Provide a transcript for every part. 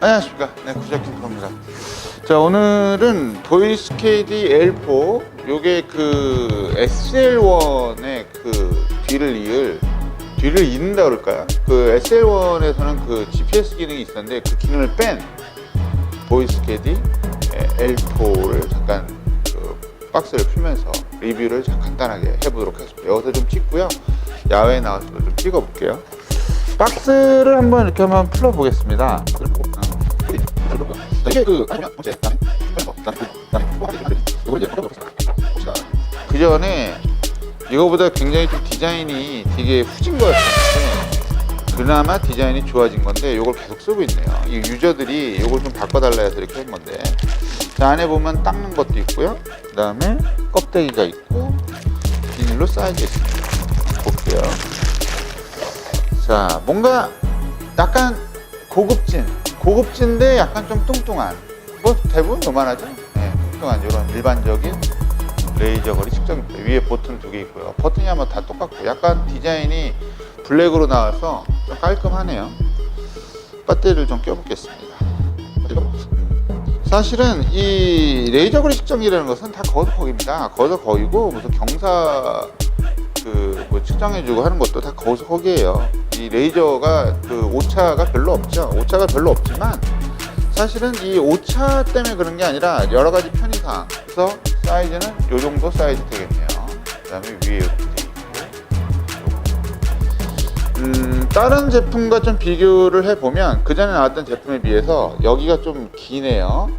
안녕하십니까. 네, 구적김입니다. 자, 오늘은 보이스케이디 L4 요게 그 SL1의 그 뒤를 이을 뒤를 잇는다 그럴까요? 그 SL1에서는 그 GPS 기능이 있었는데 그 기능을 뺀 보이스케이디 L4를 잠깐 그 박스를 풀면서 리뷰를 자- 간단하게 해보도록 하겠습니다. 여기서 좀 찍고요. 야외에 나가서도 좀 찍어볼게요. 박스를 한번 이렇게 한번 풀어보겠습니다. 이게 그그 전에 이거보다 굉장히 좀 디자인이 되게 후진 것 같았는데 그나마 디자인이 좋아진 건데 이걸 계속 쓰고 있네요. 이 유저들이 이걸 좀 바꿔달라 해서 이렇게 한 건데 자, 안에 보면 닦는 것도 있고요. 그 다음에 껍데기가 있고 비닐로 쌓여져 있습니다. 볼게요. 자, 뭔가 약간 고급진, 고급진데 약간 좀 뚱뚱한. 뭐 대부분 요만하죠? 네, 뚱뚱한 이런 일반적인 레이저 거리 측정기입니다. 위에 버튼 두 개 있고요. 버튼이 아마 다 똑같고 약간 디자인이 블랙으로 나와서 좀 깔끔하네요. 배터리를 좀 껴보겠습니다. 사실은 이 레이저 거리 측정기라는 것은 다 거기서 거기입니다. 거기서 거기고 무슨 경사 그 뭐 측정해주고 하는 것도 다 거기서 거기에요. 이 레이저가 그 오차가 별로 없죠. 오차가 별로 없지만 사실은 이 오차 때문에 그런 게 아니라 여러 가지 편의상 그래서 사이즈는 요 정도 사이즈 되겠네요. 그다음에 위에 이렇게 돼 있고. 음, 다른 제품과 좀 비교를 해보면 그 전에 나왔던 제품에 비해서 여기가 좀 기네요.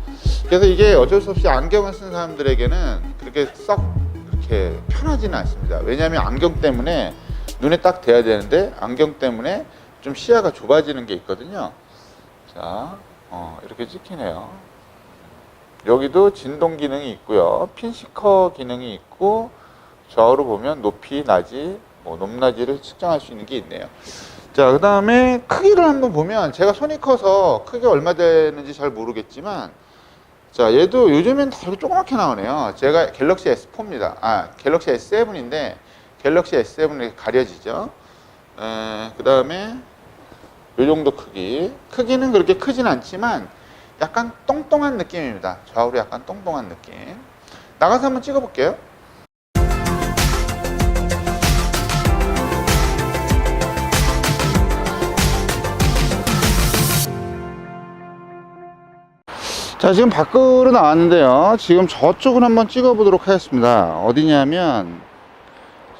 그래서 이게 어쩔 수 없이 안경을 쓴 사람들에게는 그렇게 썩 그렇게 편하지는 않습니다. 왜냐하면 안경 때문에 눈에 딱 대야 되는데 안경 때문에 좀 시야가 좁아지는 게 있거든요. 자, 어, 이렇게 찍히네요. 여기도 진동 기능이 있고요. 핀시커 기능이 있고 좌우로 보면 높이, 낮이, 뭐 높낮이를 측정할 수 있는 게 있네요. 자, 그 다음에 크기를 한번 보면 제가 손이 커서 크기가 얼마 되는지 잘 모르겠지만 자, 얘도 요즘엔 다 이렇게 조그맣게 나오네요. 제가 갤럭시 S4입니다. 아, 갤럭시 S7인데 갤럭시 S7 이렇게 가려지죠. 그 다음에 요 정도 크기. 크기는 그렇게 크진 않지만 약간 똥똥한 느낌입니다. 좌우로 약간 똥똥한 느낌. 나가서 한번 찍어볼게요. 자, 지금 밖으로 나왔는데요. 지금 저쪽을 한번 찍어 보도록 하겠습니다. 어디냐면,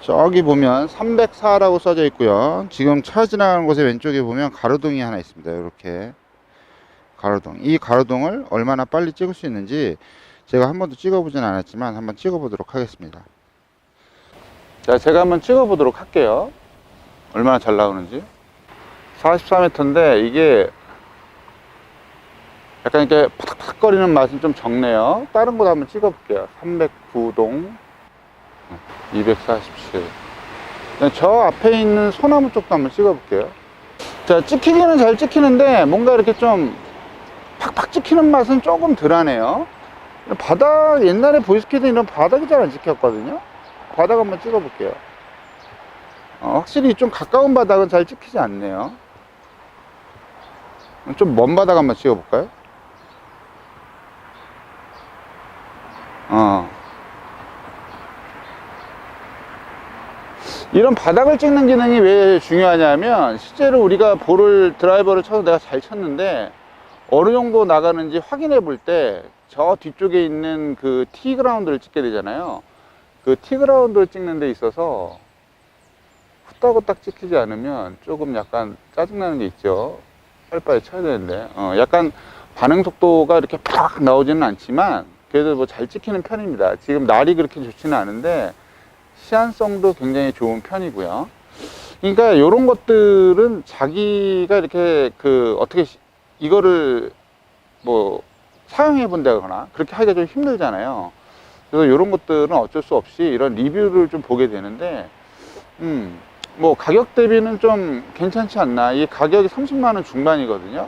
저기 보면 304라고 써져 있고요. 지금 차 지나가는 곳에 왼쪽에 보면 가로등이 하나 있습니다. 이렇게. 가로등. 이 가로등을 얼마나 빨리 찍을 수 있는지 제가 한 번도 찍어 보진 않았지만 한번 찍어 보도록 하겠습니다. 자, 제가 한번 찍어 보도록 할게요. 얼마나 잘 나오는지. 44m인데 이게 약간 이렇게 푸닥푸닥거리는 맛은 좀 적네요. 다른 곳 한번 찍어볼게요. 309동 247. 저 앞에 있는 소나무 쪽도 한번 찍어볼게요. 자, 찍히기는 잘 찍히는데 뭔가 이렇게 좀 팍팍 찍히는 맛은 조금 덜하네요. 바닥, 옛날에 보이스케이트 이런 바닥이 잘 안 찍혔거든요. 바닥 한번 찍어볼게요. 어, 확실히 좀 가까운 바닥은 잘 찍히지 않네요. 좀 먼 바닥 한번 찍어볼까요? 어. 이런 바닥을 찍는 기능이 왜 중요하냐면 실제로 우리가 볼을 드라이버를 쳐서 내가 잘 쳤는데 어느 정도 나가는지 확인해 볼 때 저 뒤쪽에 있는 그 T 그라운드를 찍게 되잖아요. 그 T 그라운드를 찍는 데 있어서 후딱후딱 찍히지 않으면 조금 약간 짜증나는 게 있죠. 빨리빨리 쳐야 되는데. 어, 약간 반응 속도가 이렇게 팍 나오지는 않지만 그래도 뭐 잘 찍히는 편입니다. 지금 날이 그렇게 좋지는 않은데 시안성도 굉장히 좋은 편이고요. 그러니까 이런 것들은 자기가 이렇게 그 어떻게 시- 이거를 뭐 사용해 본다거나 그렇게 하기가 좀 힘들잖아요. 그래서 이런 것들은 어쩔 수 없이 이런 리뷰를 좀 보게 되는데, 음, 뭐 가격 대비는 좀 괜찮지 않나. 이 가격이 30만 원 중반이거든요.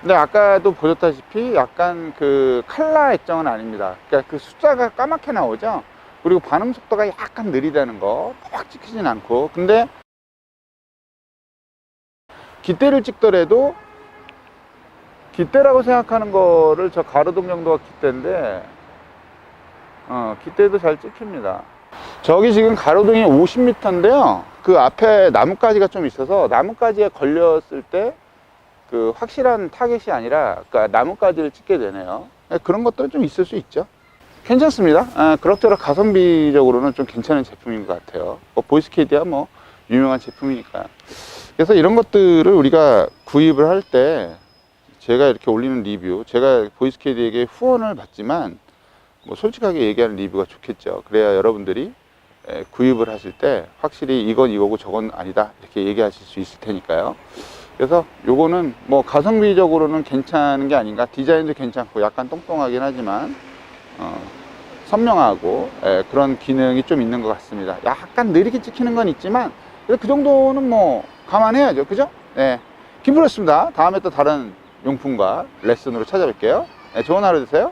근데 아까도 보셨다시피 약간 그 칼라 액정은 아닙니다. 그러니까 그 숫자가 까맣게 나오죠. 그리고 반응 속도가 약간 느리다는 거, 팍 찍히진 않고. 근데 깃대를 찍더라도 깃대라고 생각하는 거를 저 가로등 정도가 깃대인데 어, 깃대도 잘 찍힙니다. 저기 지금 가로등이 50m인데요. 그 앞에 나뭇가지가 좀 있어서 나뭇가지에 걸렸을 때 그 확실한 타겟이 아니라 그러니까 나뭇가지를 찍게 되네요. 네, 그런 것도 좀 있을 수 있죠. 괜찮습니다. 아, 그럭저럭 가성비적으로는 좀 괜찮은 제품인 것 같아요. 뭐 보이스캐디야 뭐 유명한 제품이니까. 그래서 이런 것들을 우리가 구입을 할 때 제가 이렇게 올리는 리뷰, 제가 보이스캐디에게 후원을 받지만 뭐 솔직하게 얘기하는 리뷰가 좋겠죠. 그래야 여러분들이 에, 구입을 하실 때 확실히 이건 이거고 저건 아니다 이렇게 얘기하실 수 있을 테니까요. 그래서 요거는 뭐 가성비적으로는 괜찮은 게 아닌가. 디자인도 괜찮고 약간 똥똥하긴 하지만 어, 선명하고 에, 그런 기능이 좀 있는 것 같습니다. 약간 느리게 찍히는 건 있지만 그 정도는 뭐 감안해야죠. 그죠? 네. 김프로였습니다. 다음에 또 다른 용품과 레슨으로 찾아뵐게요. 네, 좋은 하루 되세요.